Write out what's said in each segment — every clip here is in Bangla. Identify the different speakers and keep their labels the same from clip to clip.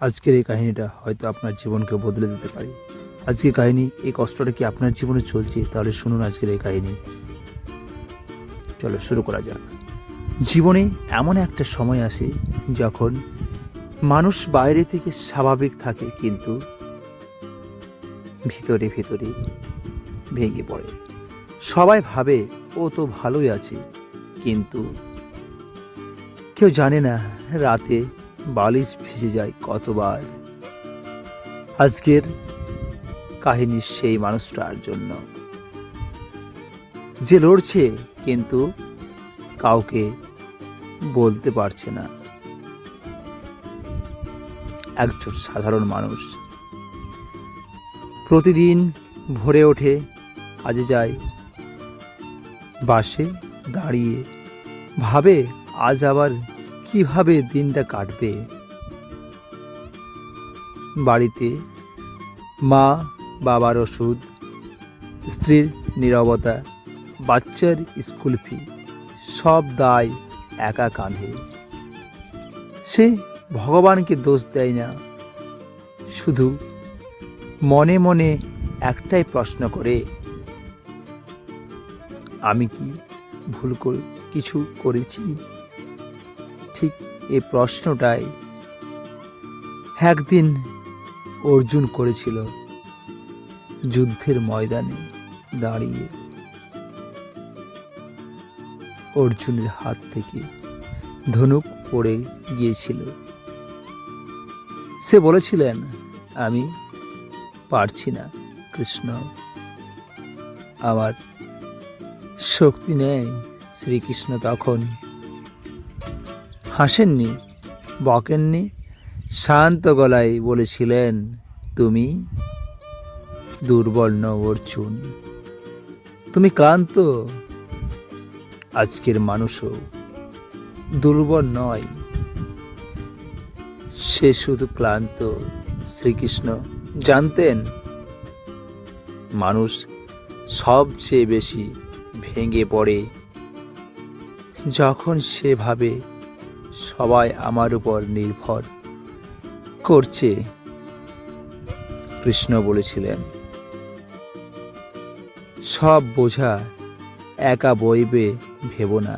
Speaker 1: আজকের এই কাহিনীটা হয়তো আপনার জীবনকে বদলে দিতে পারে। আজকের কাহিনী, এই কষ্টটা কি আপনার জীবনে চলছে? তাহলে শুনুন আজকের এই কাহিনী। চলো শুরু করা যাক। জীবনে এমন একটা সময় আসে যখন মানুষ বাইরে থেকে স্বাভাবিক থাকে কিন্তু ভিতরে ভিতরে ভেঙে পড়ে। সবাই ভাবে, ও তো ভালোই আছে। কিন্তু কেউ জানে না রাতে বালিশ ভিজে যায় কতবার। আজকের কাহিনী সেই মানুষটার জন্য। যে লড়ছে কিন্তু কাউকে বলতে পারছে না। একজন সাধারণ মানুষ। প্রতিদিন ভোরে ওঠে কাজে যায়। বাসে দাঁড়িয়ে ভাবে, আজ আবার কীভাবে দিনটা কাটবে? বাড়িতে মা বাবার ওষুধ, স্ত্রীর নীরবতা, বাচ্চার স্কুল ফি, সব দায় একা কাঁধে। সে ভগবানকে দোষ দেয় না, শুধু মনে মনে একটাই প্রশ্ন করে, আমি কি ভুল কিছু করেছি? ঠিক এই প্রশ্নটাই একদিন অর্জুন করেছিল যুদ্ধের ময়দানে দাঁড়িয়ে। অর্জুনের হাত থেকে ধনুক পড়ে গিয়েছিল। সে বলেছিলেন, আমি পারছি না, কৃষ্ণ। আমার শক্তি নেই শ্রীকৃষ্ণ তখন হাসেননি, বকেননি, শান্ত গলায় বলেছিলেন, তুমি দুর্বল নও অর্জুন তুমি ক্লান্ত, আজকের মানুষও দুর্বল নয়। সে শুধু ক্লান্ত, শ্রীকৃষ্ণ জানতেন, মানুষ সবচেয়ে বেশি ভেঙে পড়ে যখন সে ভাবে সবাই আমার উপর নির্ভর করছে, কৃষ্ণ বলেছিলেন। সব বোঝা একা বইবে ভেবো না।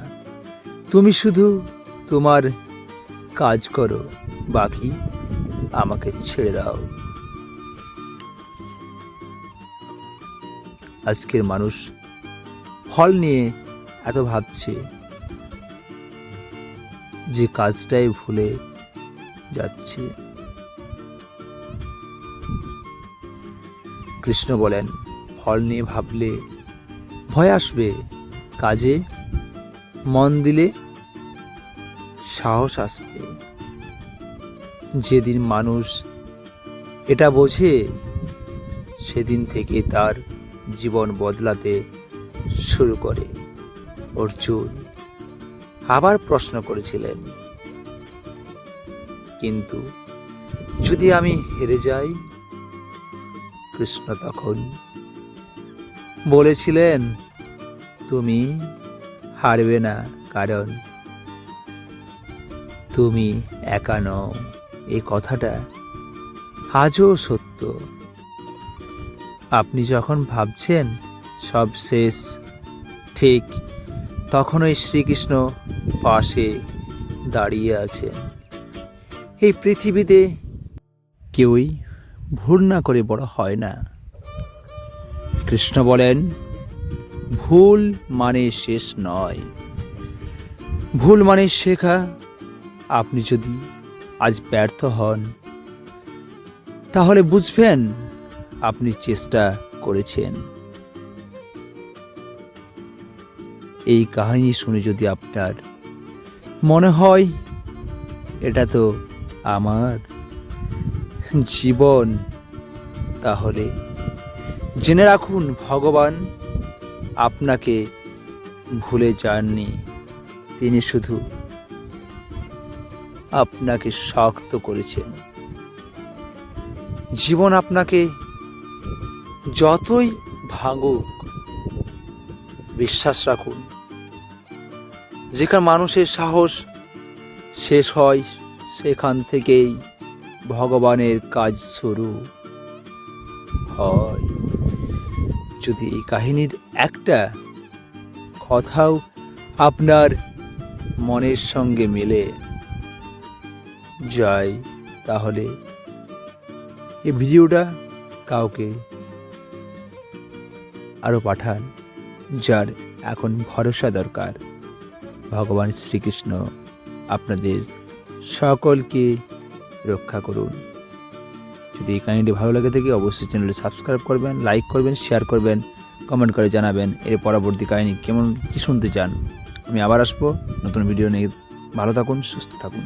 Speaker 1: তুমি শুধু তোমার কাজ করো, বাকি আমাকে ছেড়ে দাও। আজকের মানুষ ফল নিয়ে এত ভাবছে। যে কাজটাই ভুলে যাচ্ছে। কৃষ্ণ বলেন, ফল নিয়ে ভাবলে ভয় আসবে কাজে, মন দিলে সাহস আসবে। যেদিন মানুষ এটা বোঝে, সেদিন থেকে তার জীবন বদলাতে শুরু করে অর্জুন। আবার প্রশ্ন করেছিলেন, কিন্তু যদি আমি হেরে যাই? কৃষ্ণ তখন বলেছিলেন, তুমি হারবে না, কারণ তুমি একা নও। এই কথাটা আজও সত্য। আপনি যখন ভাবছেন সব শেষ, ঠিক তখনই শ্রীকৃষ্ণ পাশে দাঁড়িয়ে আছেন এই পৃথিবীতে কেউই ভুল না করে বড় হয় না। কৃষ্ণ বলেন, ভুল মানে শেষ নয়। ভুল মানে শেখা। আপনি যদি আজ ব্যর্থ হন, তাহলে বুঝবেন আপনি চেষ্টা করেছেন। এই কাহিনী শুনে যদি আপনার মনে হয় এটা তো আমার জীবন। তাহলে জেনে রাখুন, ভগবান আপনাকে ভুলে যাননি। তিনি শুধু আপনাকে শক্ত করেছেন। জীবন আপনাকে যতই ভাঙুক, বিশ্বাস রাখুন। যেখানে মানুষের সাহস শেষ হয়, সেখান থেকেই ভগবানের কাজ শুরু হয়। যদি এই কাহিনীর একটা কথাও আপনার মনের সঙ্গে মেলে, যায় তাহলে এই ভিডিওটা কাউকে আরও পাঠান, যার এখন ভরসা দরকার। ভগবান শ্রীকৃষ্ণ আপনাদের সকলকে রক্ষা করুন। যদি এই কাহিনীটি ভালো লাগে থাকে, অবশ্যই চ্যানেলটি সাবস্ক্রাইব করবেন, লাইক করবেন, শেয়ার করবেন, কমেন্ট করে জানাবেন এর পরবর্তী কাহিনী কেমন, কী শুনতে চান? আমি আবার আসব নতুন ভিডিও নিয়ে। ভালো থাকুন, সুস্থ থাকুন।